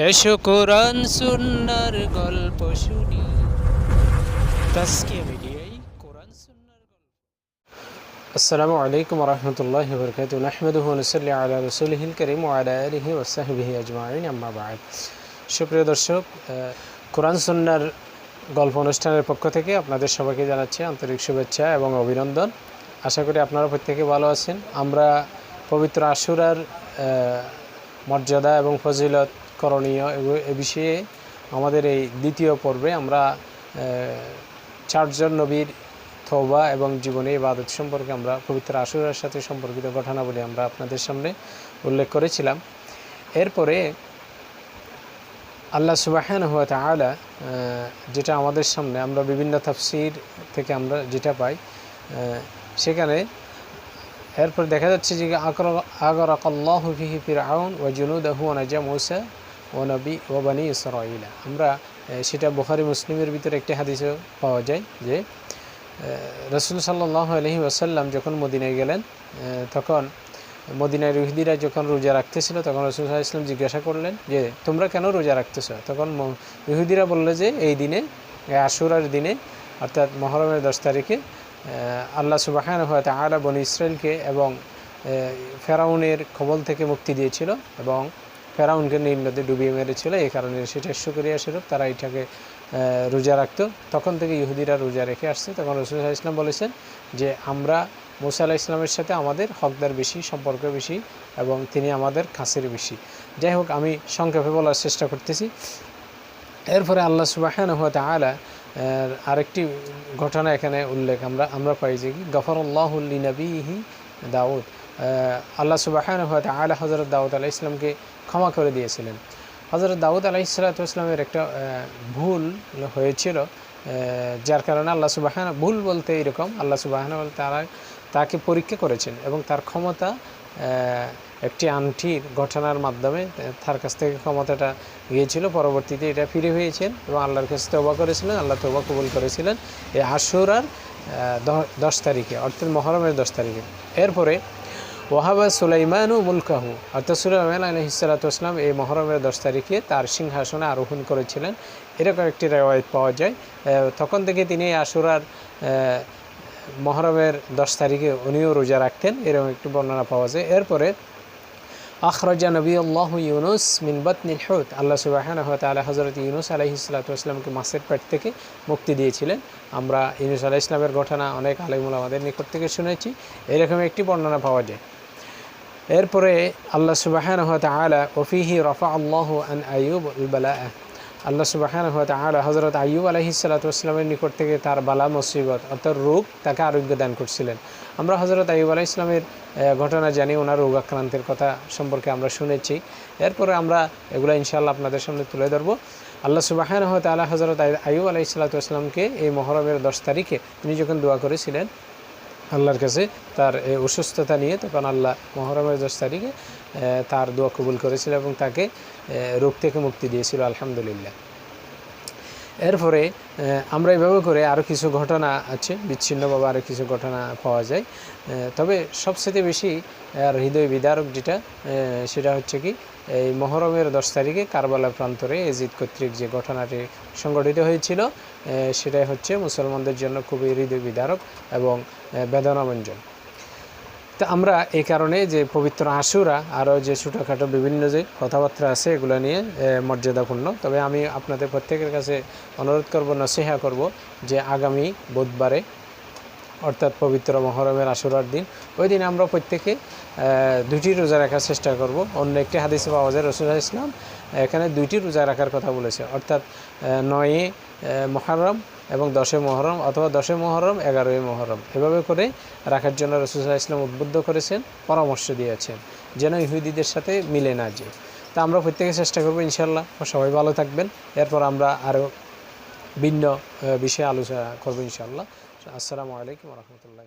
এসো কোরআন সুন্নার গল্প শুনি। তাস্কিয়া মিডিয়াই কোরআন সুন্নার গল্প। আসসালামু আলাইকুম রহমতুল্লাহ বরকাত নাহমেদুহ নসল্লি আলা রসুলহিল করিম ওয়ালা আলিহি আজমাইন। আম্মা সুপ্রিয় দর্শক কোরআন সুন্নার গল্প অনুষ্ঠানের পক্ষ থেকে আপনাদের সবাইকে জানাচ্ছি আন্তরিক শুভেচ্ছা এবং অভিনন্দন। আশা করি আপনারা প্রত্যেকে ভালো আছেন। আমরা পবিত্র আশুরার মর্যাদা এবং ফজিলত করণীয় এ বিষয়ে আমাদের এই দ্বিতীয় পর্বে আমরা আহ, চারজন নবীর থৌবা এবং জীবনে ইবাদত সম্পর্কে আমরা পবিত্র আশুরার সাথে সম্পর্কিত ঘটনাবলী আমরা আপনাদের সামনে উল্লেখ করেছিলাম। এরপরে আল্লাহ সুবাহান হুয়া তালা যেটা আমাদের সামনে আমরা বিভিন্ন তাফসির থেকে আমরা যেটা পাই সেখানে এরপর দেখা যাচ্ছে যে আগরাকাল্লাহু ফিহি ফিরআউন ওয়া জুনুদাহু ওয়া নাজা মূসা ওয়া নবী ওয়া বানি ইসরাঈলা। আমরা সেটা বুখারী মুসলিমের ভিতরে একটি হাদিসও পাওয়া যায় যে রসুল সাল্লাহ আলহি ওয়াসাল্লাম যখন মদিনায় গেলেন তখন মদিনায় রুহিদিরা যখন রোজা রাখতেছিল, তখন রসুল সাল্লাহ ইসলাম জিজ্ঞাসা করলেন যে, তোমরা কেন রোজা রাখতেছ? তখন রুহিদিরা বলল যে, এই দিনে আশুরার দিনে, অর্থাৎ মহরমের দশ তারিখে আল্লাহ সুবাহান হয়তো আলা বনি ইসরায়েলকে এবং ফেরাউনের কবল থেকে মুক্তি দিয়েছিল এবং ফেরাউনকে নীল ডুবিয়ে মেরেছিল, এই কারণে সেটা সুক্রিয়া স্বরূপ তারা এটাকে রোজা রাখতো। তখন থেকে ইহুদিরা রোজা রেখে আসছে। তখন রসুল ইসলাম বলেছেন যে, আমরা মুসা আলাহ ইসলামের সাথে আমাদের হকদার বেশি, সম্পর্ক বেশি এবং তিনি আমাদের কাছের বেশি। যাই হোক, আমি সংক্ষেপে বলার চেষ্টা করতেছি। এরপরে আল্লাহ সুবাহান হুয়া তালা আরেকটি ঘটনা এখানে উল্লেখ আমরা আমরা পাই যে কি গফরুল্লাহুল্লি নবীহি দাউদ। আল্লাহ সুবাহান হুয়া তালা হজরত দাউদ আলাহ ইসলামকে ক্ষমা করে দিয়েছিলেন। হজরত দাউদ আলাহ ইসলাতামের একটা ভুল হয়েছিল যার কারণে আল্লাহ সুবাহান, ভুল বলতে এরকম, আল্লাহ সুবাহান তারা তাকে পরীক্ষা করেছেন এবং তার ক্ষমতা একটি আংটির ঘটনার মাধ্যমে তার কাছ থেকে ক্ষমতাটা গিয়েছিল, পরবর্তীতে এটা ফিরে হয়েছেন এবং আল্লাহর কাছে তৌবা করেছিলেন, আল্লাহ তৌবা কবুল করেছিলেন। এই আশুরার দশ তারিখে, অর্থাৎ মহরমের দশ তারিখে। এরপরে ওয়াহাবা সুলাইমানু মুলকাহু। অর্থাৎ সুলাইমান আলহিসাল্লাতাম এই মহরমের দশ তারিখে তার সিংহাসনে আরোহণ করেছিলেন। এরকম একটি রেওয়ায়ত পাওয়া যায়। তখন থেকে তিনি আহ, মহরমের দশ তারিখে উনিও রোজা রাখতেন। এরকম একটি বর্ণনা পাওয়া যায়। এরপরে আখরাজা নবী আল্লাহ ইউনুস মিন বাতনিল হুত। আল্লাহ সুবাহান তালা হজরত ইউনুস আলহি সাল্লাতামকে মাসের পেট থেকে মুক্তি দিয়েছিলেন। আমরা ইউনুস আলাহ ইসলামের ঘটনা অনেক আলিমুল আমাদের নিকট থেকে শুনেছি। এরকম একটি বর্ণনা পাওয়া যায়। এরপরে আল্লাহ সুবাহান তালা ওফিহি রফা আল্লাহ আন আয়ুব বালা আল্লাহ সুবাহান তালা হজরত আয়ুব আলহি সাল্লাতামের নিকট থেকে তার বালা, মুসিবত অর্থাৎ রোগ তাকে আরোগ্য দান করছিলেন। আমরা হজরত আয়ুব আলাহ ইসলামের ঘটনা জানি, ওনার রোগাক্রান্তের কথা সম্পর্কে আমরা শুনেছি। এরপরে আমরা এগুলো ইনশাআল্লাহ আপনাদের সামনে তুলে ধরবো। আল্লাহ সুবাহান তালা হজরত আয়ুব আলাহি সাল্লাতামকে এই মহরমের দশ তারিখে তিনি যখন দোয়া করেছিলেন আল্লাহর কাছে তার অসুস্থতা নিয়ে তখন আল্লাহ মহরমের দশ তারিখে তার দোয়া কবুল করেছিল এবং তাকে রোগ থেকে মুক্তি দিয়েছিল, আলহামদুলিল্লাহ। এরপরে আমরা এভাবে করে আরও কিছু ঘটনা আছে, বিচ্ছিন্নভাবে আরও কিছু ঘটনা পাওয়া যায়। তবে সবচেয়ে বেশি আর হৃদয় বিদারক যেটা সেটা হচ্ছে কি, এই মহরমের দশ তারিখে কারবালা প্রান্তরে এজিদ কর্তৃক যে ঘটনাটি সংগঠিত হয়েছিল সেটাই হচ্ছে মুসলমানদের জন্য খুবই হৃদয় বিদারক এবং বেদনামঞ্জন। তা আমরা এই কারণে যে পবিত্র আশুরা আরও যে ছোটোখাটো বিভিন্ন যে কথাবার্তা আছে এগুলো নিয়ে মর্যাদাপূর্ণ। তবে আমি আপনাদের প্রত্যেকের কাছে অনুরোধ করব, নসিহা করব যে আগামী বুধবারে, অর্থাৎ পবিত্র মহরমের আশুরার দিন ওই দিন আমরা প্রত্যেকে দুটি রোজা রাখার চেষ্টা করব। অন্য একটি হাদিসে পাওয়া যায় রসুল্লাহ ইসলাম এখানে দুইটি রোজা রাখার কথা বলেছে। অর্থাৎ নয়ে মহরম এবং দশে মহরম অথবা দশে মহরম এগারোই মহরম। এভাবে করে রাখার জন্য রসুল্লাহ ইসলাম উদ্বুদ্ধ করেছেন, পরামর্শ দিয়েছেন যেন ইহুদিদের সাথে মিলে না যে তা আমরা প্রত্যেকে চেষ্টা করব ইনশাল্লাহ সবাই ভালো থাকবেন। এরপর আমরা আরও ভিন্ন বিষয়ে আলোচনা করব ইনশাল্লাহ আসসালামু আলাইকুম রহমতুল্লাহ